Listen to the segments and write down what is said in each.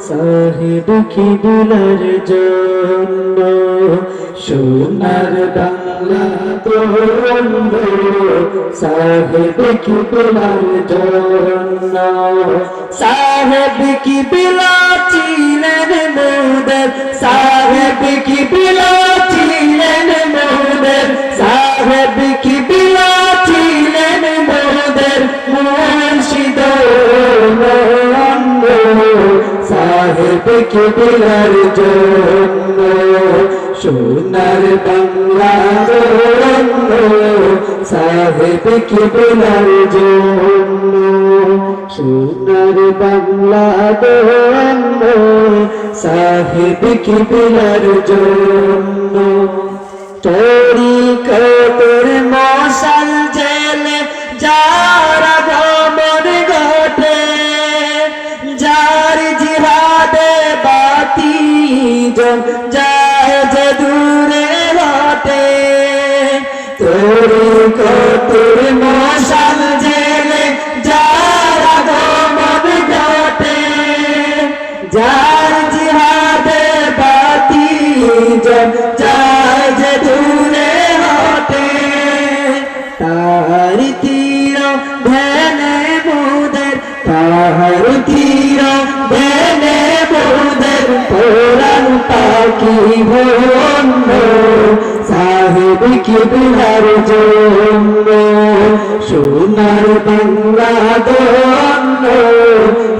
সাহেব কিবলার জন্য সোনার বাংলা তরঙ্গ সাহেব কিবলার জন্য সাহেব কিবলা ছিলেন মোদের? সাহেব কিবলা ছিলেন কিবলার জন্য সোনার বাংলা জন্য সাহেব কিবলার জন্য সোনার বাংলা জন্য সাহেব কিবলার জন্য তরিকতের যায় যে দূরে হটে তরিকতের মশাল জেলে যারা ভ্রমণ ঘটে। যার জিহাদে বাতি যায় যে দূরে হটে তার তীর ধ্যানে মোদের পাখি ভন্ন সাহেব কিবলার জন্য সোনার বাংলা দন্য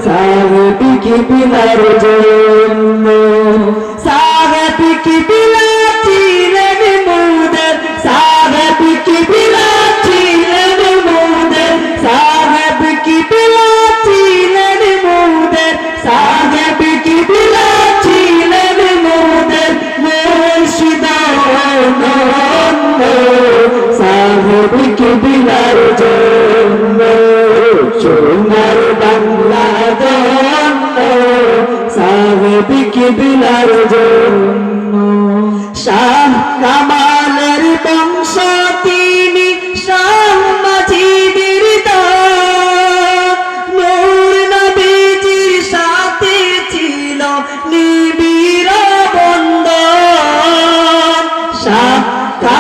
সাহেব কিবলার জন্য। সাহেব কিবলার জন্য সোনার বাংলা জন্য। সাহেব কিবলার জন্য। শাহ কামালের বংশ।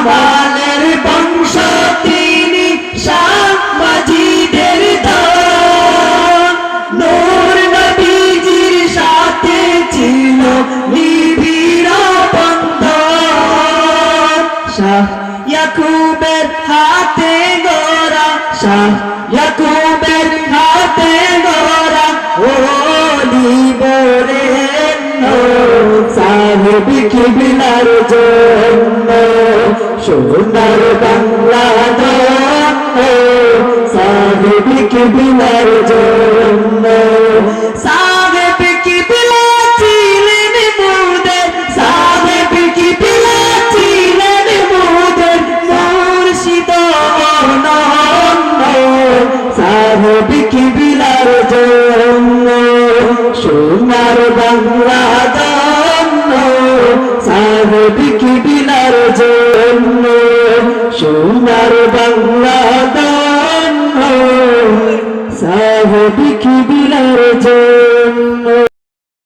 কামালের বংশ তিনি শাহ মাজিদের নূর নবীজির সাথে ছিল নিবিড় বন্ধন। শাহ ইয়াকুবের হাতে গড়া, শাহ ইয়াকুবের সোনার বাংলা জন্য সাহেব কিবলার জন্য সাহেব কিবলা ছিলেন মোদের সাহেব কিবলা ছিলেন মোদের মুর্শিদ অনন্য সাহেব কিবলার জন্য সোনার বাংলা জন্য সাহেব কিবলার জন্য সোনার বাংলা দান সাহেব কিবলার